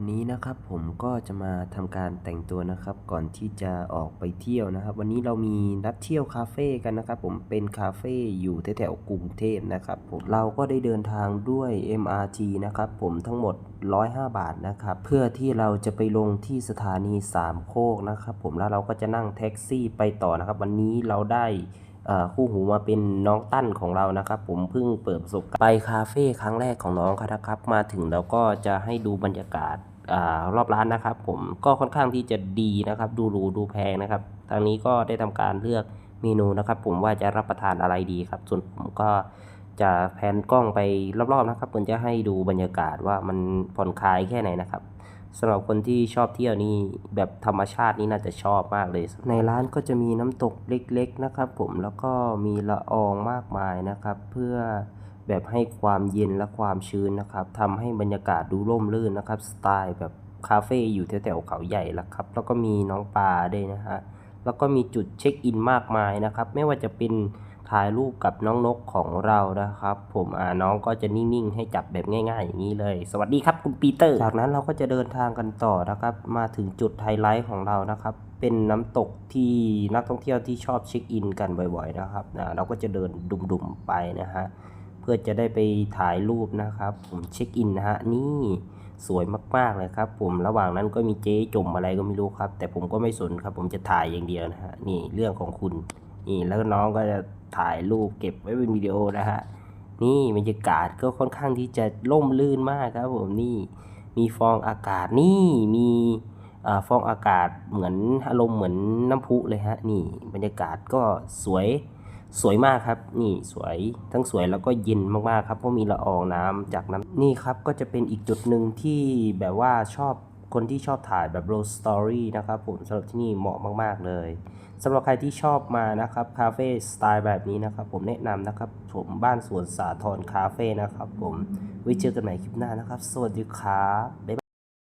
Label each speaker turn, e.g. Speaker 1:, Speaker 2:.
Speaker 1: วันนี้นะครับผมก็จะมาทำการแต่งตัวนะครับ ก่อนที่จะออกไปเที่ยวนะครับ วันนี้เรามีนัดเที่ยวคาเฟ่กันนะครับ ผมเป็นคาเฟ่อยู่แถวๆกรุงเทพนะครับผมเราก็ได้เดินทางด้วย MRT นะครับผมทั้งหมด 105 บาทนะครับ เพื่อที่เราจะไปลงที่สถานีสามโคกนะครับ ผมแล้วเราก็จะนั่งแท็กซี่ไปต่อนะครับ วันนี้เราได้ คู่หูมาเป็นน้องตั้นของเรานะครับ ผมเพิ่งเปิดประสบการณ์ไปคาเฟ่ครั้งแรกของน้องเขานะครับ มาถึงแล้วก็จะให้ดูบรรยากาศอรอบร้านนะครับ ผมก็ค่อนข้างที่จะดีนะครับ ดูหรูดูแพงนะครับ ทางนี้ก็ได้ทำการเลือกเมนูนะครับ ผมว่าจะรับประทานอะไรดีครับ ส่วนผมก็จะแพนกล้องไปรอบๆนะครับผมจะให้ดูบรรยากาศว่ามันผ่อนคลายแค่ไหนนะครับ สำหรับคนที่ชอบเที่ยวนี่แบบธรรมชาตินี่น่าจะชอบมากเลย ในร้านก็จะมีน้ำตกเล็ก ๆนะครับผมแล้วก็มีละอองมากมายนะครับ เพื่อแบบให้ความเย็นและความชื้นนะครับทำให้บรรยากาศดูร่มรื่นนะครับ สไตล์แบบคาเฟ่อยู่แถวๆเขาใหญ่ละครับ แล้วก็มีน้องปลาด้วยนะฮะแล้วก็มีจุดเช็คอินมากมายนะครับ ไม่ว่าจะเป็น ถ่ายรูปกับน้องนกของเรานะครับ ผมอ่าน้องก็จะนิ่งๆ ให้จับแบบง่าย ๆ อย่างนี้เลย สวัสดีครับคุณปีเตอร์ จากนั้นเราก็จะเดินทางกันต่อนะครับ มาถึงจุดไฮไลท์ของเรานะครับ เป็นน้ำตกที่นักท่องเที่ยวที่ชอบเช็คอินกันบ่อยๆนะครับนะเราก็จะเดินดุ่มๆไปนะฮะเพื่อจะได้ไปถ่ายรูปนะครับ ผมเช็คอินนะฮะนี่สวยมากๆเลยครับผมระหว่างนั้นก็มีเจ๊จมอะไรก็ไม่รู้ครับ แต่ผมก็ไม่สนครับ ผมจะถ่ายอย่างเดียวนะฮะนี่เรื่องของคุณ นี่แล้วน้องก็จะถ่ายรูปเก็บไว้เป็นวิดีโอนะฮะนี่บรรยากาศก็ค่อนข้างที่จะร่มรื่นมากครับผมนี่มีฟองอากาศนี่มีอฟองอากาศเหมือนอารมณ์เหมือนน้ำพุเลยฮะนี่บรรยากาศก็สวยสวยมากครับ นี่สวยทั้งสวยแล้วก็เย็นมากๆครับเพราะมีละอองน้ำจากน้ำนี่ครับก็จะเป็นอีกจุดหนึ่งที่แบบว่าชอบ คนที่ชอบถ่ายแบบ road story นะครับผมสำหรับที่นี่เหมาะมาก ๆ เลยสำหรับใครที่ชอบมานะครับคาเฟ่สไตล์แบบนี้นะครับ ผมแนะนำนะครับผมบ้านสวนสาทรคาเฟ่นะครับ ผมไว้เจอกันใหม่คลิปหน้านะครับ สวัสดีครับบ๊ายบาย